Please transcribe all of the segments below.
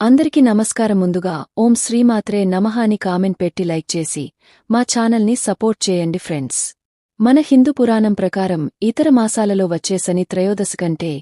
అందరికీ నమస్కారం ముందుగా ఓం శ్రీమాత్రే నమః అని కామెంట్ పెట్టి లైక్ చేసి మా ఛానల్ని సపోర్ట్ చేయండి ఫ్రెండ్స్. మన హిందూ పురాణం ప్రకారం ఇతర మాసాలలో వచ్చేసని త్రయోదశి కంటే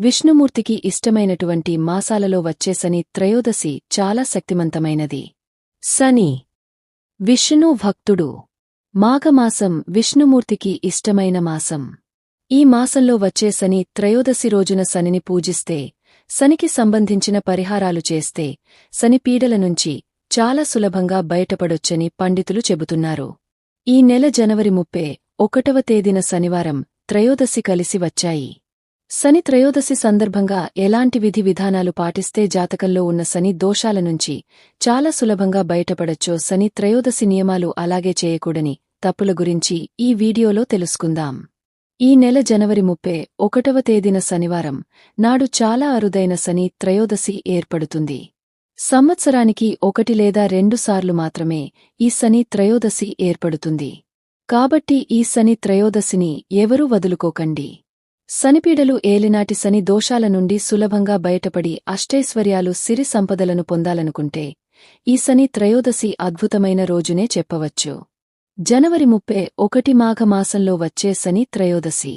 విష్ణుమూర్తికి ఇష్టమైనటువంటి మాసాలలో వచ్చేసని త్రయోదశి చాలా శక్తిమంతమైనది. శని విష్ణు భక్తుడు. మాఘమాసం విష్ణుమూర్తికి ఇష్టమైన మాసం. ఈ మాసంలో వచ్చే శని త్రయోదశి రోజున శనిని పూజిస్తే శనికి సంబంధించిన పరిహారాలు చేస్తే శని పీడల నుంచి చాలా సులభంగా బయటపడొచ్చని పండితులు చెబుతున్నారు. ఈ నెల జనవరి ముప్పే ఒకటవ తేదీన శనివారం త్రయోదశి కలిసి వచ్చాయి. శని త్రయోదశి సందర్భంగా ఎలాంటి విధి విధానాలు పాటిస్తే జాతకంలో ఉన్న శని దోషాల నుంచి చాలా సులభంగా బయటపడచ్చో శని త్రయోదశి నియమాలు అలాగే చేయకూడని తప్పుల గురించి ఈ వీడియోలో తెలుసుకుందాం. ఈ నెల జనవరి ముప్పై ఒకటవ తేదీన శనివారం నాడు చాలా అరుదైన శని త్రయోదశి ఏర్పడుతుంది. సంవత్సరానికి ఒకటి లేదా రెండుసార్లు మాత్రమే ఈ శని త్రయోదశి ఏర్పడుతుంది. కాబట్టి ఈ శని త్రయోదశిని ఎవరూ వదులుకోకండి. శనిపీడలు ఏలినాటి శని దోషాల నుండి సులభంగా బయటపడి అష్టైశ్వర్యాలు సిరి సంపదలను పొందాలనుకుంటే ఈ శని త్రయోదశి అద్భుతమైన రోజునే చెప్పవచ్చు. జనవరి ముప్పే ఒకటి మాఘమాసంలో వచ్చే శని త్రయోదశి.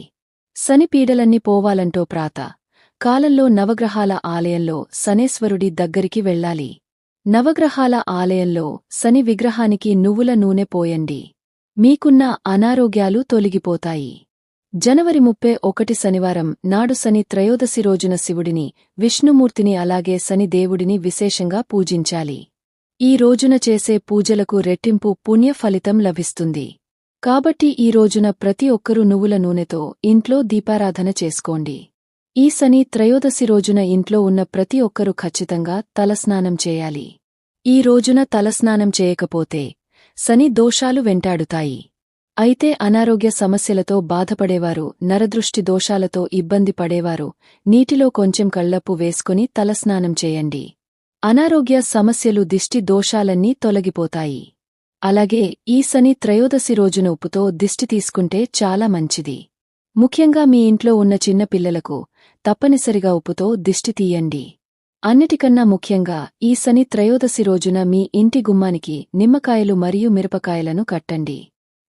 శని పీడలన్నీ పోవాలంటో ప్రాత. కాలంలో నవగ్రహాల ఆలయంలో శనేశ్వరుడి దగ్గరికి వెళ్ళాలి. నవగ్రహాల ఆలయంలో శని విగ్రహానికి నువ్వుల నూనె పోయండి. మీకున్న అనారోగ్యాలు తొలగిపోతాయి. జనవరి ముప్పే ఒకటి శనివారం నాడు శని త్రయోదశి రోజున శివుడిని విష్ణుమూర్తిని అలాగే శని దేవుడిని విశేషంగా పూజించాలి. ఈ రోజున చేసే పూజలకు రెట్టింపు పుణ్య ఫలితం లభిస్తుంది. కాబట్టి ఈ రోజున ప్రతి ఒక్కరూ నువ్వుల నూనెతో ఇంట్లో దీపారాధన చేసుకోండి. ఈ శని త్రయోదశి రోజున ఇంట్లో ఉన్న ప్రతి ఒక్కరూ ఖచ్చితంగా తలస్నానం చేయాలి. ఈ రోజున తలస్నానం చేయకపోతే శని దోషాలు వెంటాడుతాయి. అయితే అనారోగ్య సమస్యలతో బాధపడేవారు నరదృష్టి దోషాలతో ఇబ్బంది పడేవారు నీటిలో కొంచెం కళ్ళప్పు వేసుకుని తలస్నానం చేయండి. అనారోగ్య సమస్యలు దిష్టి దోషాలన్నీ తొలగిపోతాయి. అలాగే ఈ శని త్రయోదశి రోజున ఉప్పుతో దిష్టి తీసుకుంటే చాలా మంచిది. ముఖ్యంగా మీ ఇంట్లో ఉన్న చిన్న పిల్లలకు తప్పనిసరిగా ఉప్పుతో దిష్టి తీయండి. అన్నిటికన్నా ముఖ్యంగా ఈ శని త్రయోదశి రోజున మీ ఇంటి గుమ్మానికి నిమ్మకాయలు మరియు మిరపకాయలను కట్టండి.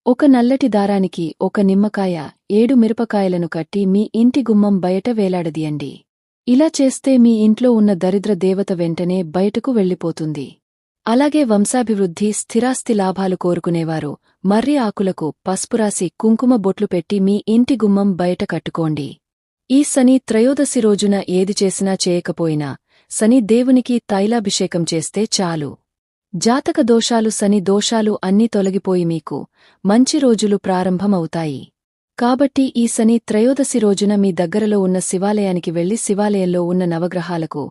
ఒక నల్లటి దారానికి ఒక నిమ్మకాయ ఏడు మిరపకాయలను కట్టి మీ ఇంటి గుమ్మం బయట వేలాడదీయండి. ఇలా చేస్తే మీ ఇంట్లో ఉన్న దరిద్ర దేవత వెంటనే బయటకు వెళ్ళిపోతుంది. అలాగే వంశాభివృద్ధి స్థిరాస్తి లాభాలు కోరుకునేవారు. మర్రి ఆకులకు పసుపురాసి కుంకుమ బొట్లు పెట్టి మీ ఇంటి గుమ్మం బయట కట్టుకోండి. ఈ శని త్రయోదశి రోజున ఏది చేసినా చేయకపోయినా శని దేవునికి తైలాభిషేకం చేస్తే చాలు. జాతక దోషాలు శని దోషాలు అన్నీ తొలగిపోయి మీకు మంచి రోజులు ప్రారంభమవుతాయి. కాబట్టి ఈ శని త్రయోదశి రోజున మీ దగ్గరలో ఉన్న శివాలయానికి వెళ్ళి శివాలయంలో ఉన్న నవగ్రహాలకు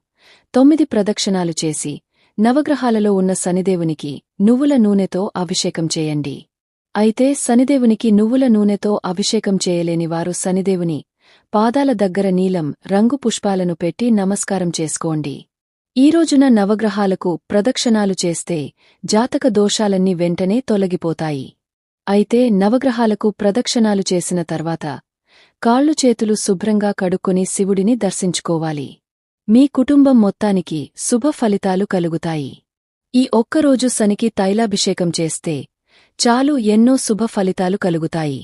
తొమ్మిది ప్రదక్షిణాలు చేసి నవగ్రహాలలో ఉన్న శనిదేవునికి నువ్వుల నూనెతో అభిషేకం చేయండి. అయితే శనిదేవునికి నువ్వుల నూనెతో అభిషేకం చేయలేని వారు శనిదేవుని పాదాల దగ్గర నీలం రంగు పుష్పాలను పెట్టి నమస్కారం చేసుకోండి. ఈ రోజున నవగ్రహాలకు ప్రదక్షిణాలు చేస్తే జాతక దోషాలన్నీ వెంటనే తొలగిపోతాయి. అయితే నవగ్రహాలకు ప్రదక్షిణాలు చేసిన తర్వాత కాళ్ళు చేతులు శుభ్రంగా కడుక్కొని శివుడిని దర్శించుకోవాలి. మీ కుటుంబం మొత్తానికి శుభ ఫలితాలు కలుగుతాయి. ఈ ఒక్కరోజు శనికి తైలాభిషేకం చేస్తే చాలు ఎన్నో శుభ ఫలితాలు కలుగుతాయి.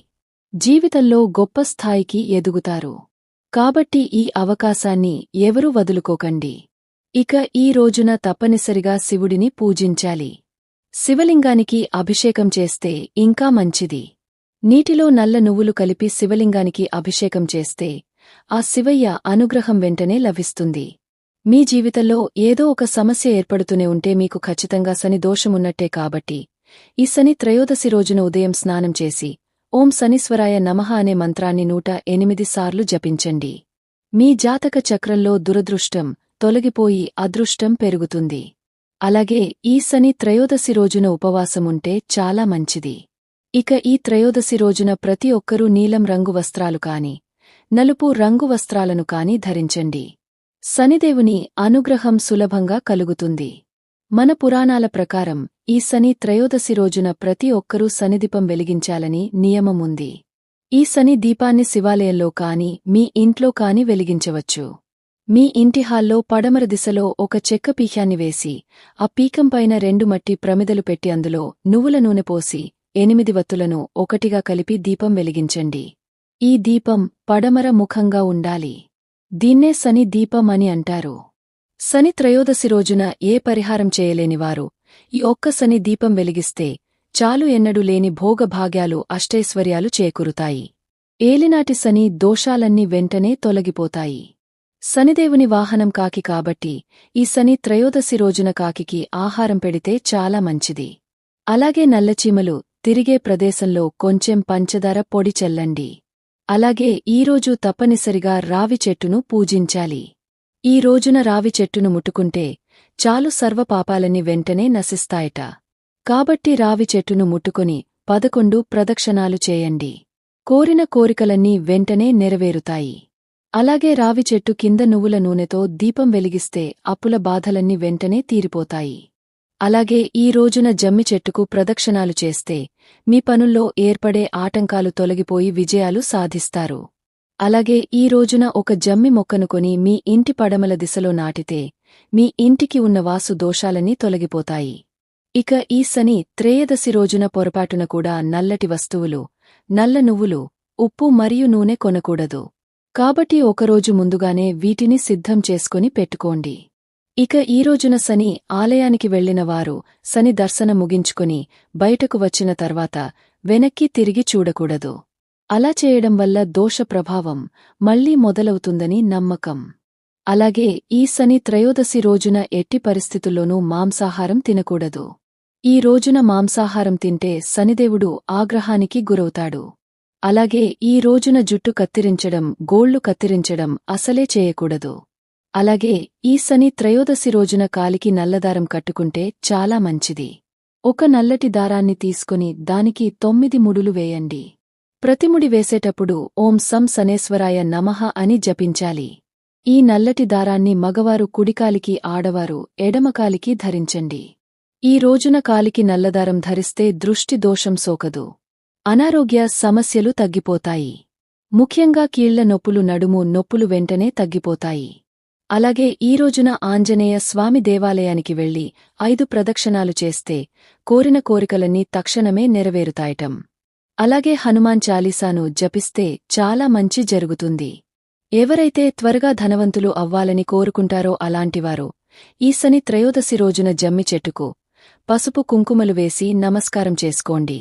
జీవితంలో గొప్ప స్థాయికి ఎదుగుతారు. కాబట్టి ఈ అవకాశాన్ని ఎవరూ వదులుకోకండి. ఇక ఈ రోజున తప్పనిసరిగా శివుడిని పూజించాలి. శివలింగానికి అభిషేకం చేస్తే ఇంకా మంచిది. నీటిలో నల్ల నువ్వులు కలిపి శివలింగానికి అభిషేకం చేస్తే ఆ శివయ్య అనుగ్రహం వెంటనే లభిస్తుంది. మీ జీవితంలో ఏదో ఒక సమస్య ఏర్పడుతూనే ఉంటే మీకు ఖచ్చితంగా శని దోషమున్నట్టే కాబట్టి ఈ శని త్రయోదశి రోజున ఉదయం స్నానం చేసి ఓం శనీశ్వరాయ నమః అనే మంత్రాన్ని నూట ఎనిమిది సార్లు జపించండి. మీ జాతక చక్రంలో దురదృష్టం తొలగిపోయి అదృష్టం పెరుగుతుంది. అలాగే ఈ శని త్రయోదశి రోజున ఉపవాసముంటే చాలా మంచిది. ఇక ఈ త్రయోదశి రోజున ప్రతి ఒక్కరూ నీలం రంగు వస్త్రాలు కాని నలుపు రంగు వస్త్రాలను కాని ధరించండి. శనిదేవుని అనుగ్రహం సులభంగా కలుగుతుంది. మన పురాణాల ప్రకారం ఈ శని త్రయోదశి రోజున ప్రతి ఒక్కరూ శనిదీపం వెలిగించాలని నియమముంది. ఈ శని దీపాన్ని శివాలయంలో కాని మీ ఇంట్లో కాని వెలిగించవచ్చు. మీ ఇంటి హాల్లో పడమర దిశలో ఒక చెక్క పీహ్యాన్ని వేసి ఆ పీకంపైన రెండు మట్టి ప్రమిదలు పెట్టి అందులో నువ్వుల నూనె పోసి ఎనిమిది వత్తులను ఒకటిగా కలిపి దీపం వెలిగించండి. ఈ దీపం పడమర ముఖంగా ఉండాలి. దీన్నే శని దీపం అని అంటారు. శని త్రయోదశి రోజున ఏ పరిహారం చేయలేనివారు ఈ ఒక్క శని దీపం వెలిగిస్తే చాలు ఎన్నడూ లేని భోగభాగ్యాలు అష్టైశ్వర్యాలు చేకూరుతాయి. ఏలినాటి శని దోషాలన్నీ వెంటనే తొలగిపోతాయి. శనిదేవుని వాహనం కాకి కాబట్టి ఈ శని త్రయోదశి రోజున కాకికి ఆహారం పెడితే చాలా మంచిది. అలాగే నల్లచీమలు తిరిగే ప్రదేశంలో కొంచెం పంచదార పొడి చెల్లండి. అలాగే ఈరోజు తప్పనిసరిగా రావి చెట్టును పూజించాలి. ఈ రోజున రావి చెట్టును ముట్టుకుంటే చాలు సర్వపాపాలన్నీ వెంటనే నశిస్తాయట. కాబట్టి రావి చెట్టును ముట్టుకొని పదకొండు ప్రదక్షిణాలు చేయండి. కోరిన కోరికలన్నీ వెంటనే నెరవేరుతాయి. అలాగే రావి చెట్టు కింద నువ్వుల నూనెతో దీపం వెలిగిస్తే అప్పుల బాధలన్నీ వెంటనే తీరిపోతాయి. అలాగే ఈ రోజున జమ్మి చెట్టుకు ప్రదక్షిణాలు చేస్తే మీ పనుల్లో ఏర్పడే ఆటంకాలు తొలగిపోయి విజయాలు సాధిస్తారు. అలాగే ఈ రోజున ఒక జమ్మి మొక్కను కొని మీ ఇంటి పడమల దిశలో నాటితే మీ ఇంటికి ఉన్న వాసు దోషాలన్నీ తొలగిపోతాయి. ఇక ఈ శని త్రేయదశి రోజున పొరపాటున కూడా నల్లటి వస్తువులు నల్ల నువ్వులు ఉప్పు మరియు నూనె కొనకూడదు. కాబట్టి ఒకరోజు ముందుగానే వీటిని సిద్ధం చేసుకుని పెట్టుకోండి. ఇక ఈ రోజున శని ఆలయానికి వెళ్ళిన వారు శని దర్శనం ముగించుకుని బయటకు వచ్చిన తర్వాత వెనక్కి తిరిగి చూడకూడదు. అలా చేయడం వల్ల దోష ప్రభావం మళ్ళీ మొదలవుతుందని నమ్మకం. అలాగే ఈ శని త్రయోదశి రోజున ఎట్టి పరిస్థితుల్లోనూ మాంసాహారం తినకూడదు. ఈ రోజున మాంసాహారం తింటే శనిదేవుడు ఆగ్రహానికి గురవుతాడు. అలాగే ఈ రోజున జుట్టు కత్తిరించడం గోళ్ళు కత్తిరించడం అసలే చేయకూడదు. అలాగే ఈ శని త్రయోదశి రోజున కాలికి నల్లదారం కట్టుకుంటే చాలా మంచిది. ఒక నల్లటి దారాన్ని తీసుకుని దానికి తొమ్మిది ముడులు వేయండి. ప్రతిముడి వేసేటప్పుడు ఓం సం సనేశ్వరాయ నమః అని జపించాలి. ఈ నల్లటి దారాన్ని మగవారు కుడికాలికి ఆడవారు ఎడమకాలికి ధరించండి. ఈ రోజున కాలికి నల్లదారం ధరిస్తే దృష్టి దోషం సోకదు. అనారోగ్య సమస్యలు తగ్గిపోతాయి. ముఖ్యంగా కీళ్ళ నొప్పులు నడుము నొప్పులు వెంటనే తగ్గిపోతాయి. అలాగే ఈ రోజున ఆంజనేయ స్వామి దేవాలయానికి వెళ్ళి ఐదు ప్రదక్షిణాలు చేస్తే కోరిన కోరికలన్నీ తక్షణమే నెరవేరుతాయటం. అలాగే హనుమాన్ చాలీసాను జపిస్తే చాలా మంచి జరుగుతుంది. ఎవరైతే త్వరగా ధనవంతులు అవ్వాలని కోరుకుంటారో అలాంటివారు ఈ శని త్రయోదశి రోజున జమ్మి చెట్టుకు పసుపు కుంకుమలు వేసి నమస్కారం చేసుకోండి.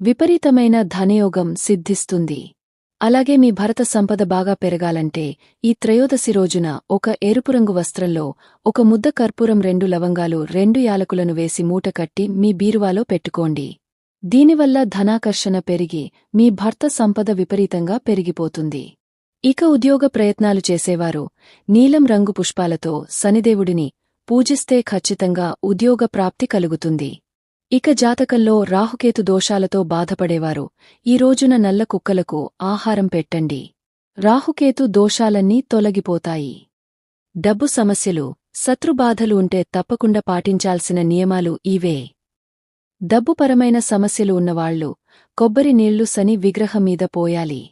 విపరీతమైన ధనయోగం సిద్ధిస్తుంది. అలాగే మీ భరత సంపద బాగా పెరగాలంటే ఈ త్రయోదశి రోజున ఒక ఎరుపురంగు వస్త్రంలో ఒక ముద్ద కర్పూరం రెండు లవంగాలు రెండు యాలకులను వేసి మూట కట్టి మీ బీరువాలో పెట్టుకోండి. దీనివల్ల ధనాకర్షణ పెరిగి మీ భర్త సంపద విపరీతంగా పెరిగిపోతుంది. ఇక ఉద్యోగ ప్రయత్నాలు చేసేవారు నీలం రంగు పుష్పాలతో శనిదేవుడిని పూజిస్తే ఖచ్చితంగా ఉద్యోగ ప్రాప్తి కలుగుతుంది. ఇక జాతకంలో రాహుకేతు దోషాలతో బాధపడేవారు. ఈ రోజున నల్ల కుక్కలకు ఆహారం పెట్టండి. రాహుకేతు దోషాలన్నీ తొలగిపోతాయి. డబ్బు సమస్యలు శత్రుబాధలు ఉంటే తప్పకుండా పాటించాల్సిన నియమాలు ఇవే. డబ్బుపరమైన సమస్యలు ఉన్నవాళ్ళు కొబ్బరి నీళ్ళు సని విగ్రహం మీద పోయాలి.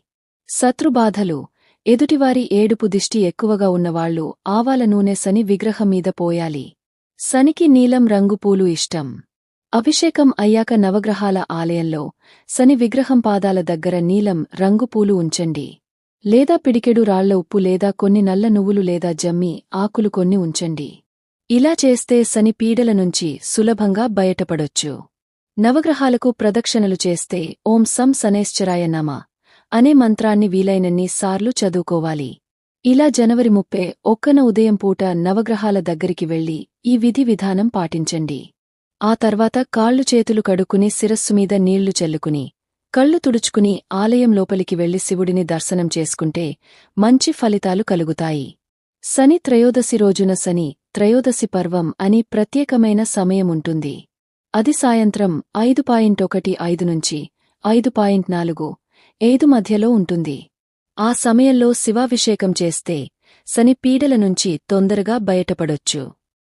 శత్రుబాధలు ఎదుటివారి ఏడుపు దిష్టి ఎక్కువగా ఉన్నవాళ్ళు ఆవాల నూనె సని విగ్రహం మీద పోయాలి. శనికి నీలం రంగు పూలు ఇష్టం. అభిషేకం అయ్యాక నవగ్రహాల ఆలయంలో శని విగ్రహం పాదాల దగ్గర నీలం రంగు పూలు ఉంచండి. లేదా పిడికెడు రాళ్ళ ఉప్పు లేదా కొన్ని నల్ల నువ్వులు లేదా జమ్మి ఆకులు కొన్ని ఉంచండి. ఇలా చేస్తే శని పీడల నుంచి సులభంగా బయటపడొచ్చు. నవగ్రహాలకు ప్రదక్షిణలు చేస్తే ఓం సం శనేశ్చరాయ నమ అనే మంత్రాన్ని వీలైనన్ని సార్లు చదువుకోవాలి. ఇలా జనవరి ముప్పే ఒక్కన ఉదయం పూట నవగ్రహాల దగ్గరికి వెళ్ళి ఈ విధి విధానం పాటించండి. ఆ తర్వాత కాళ్ళు చేతులు కడుక్కుని శిరస్సుమీద నీళ్ళు చల్లుకుని కళ్ళు తుడుచుకుని ఆలయం లోపలికి వెళ్ళి శివుడిని దర్శనం చేసుకుంటే మంచి ఫలితాలు కలుగుతాయి. శని త్రయోదశి రోజున శని త్రయోదశి పర్వం అని ప్రత్యేకమైన సమయముంటుంది అది సాయంత్రం ఐదు పాయింట్ ఒకటి ఐదు నుంచి ఐదు పాయింట్ నాలుగు ఐదు మధ్యలో ఉంటుంది. ఆ సమయంలో శివాభిషేకం చేస్తే శని పీడల నుంచి తొందరగా బయటపడొచ్చు.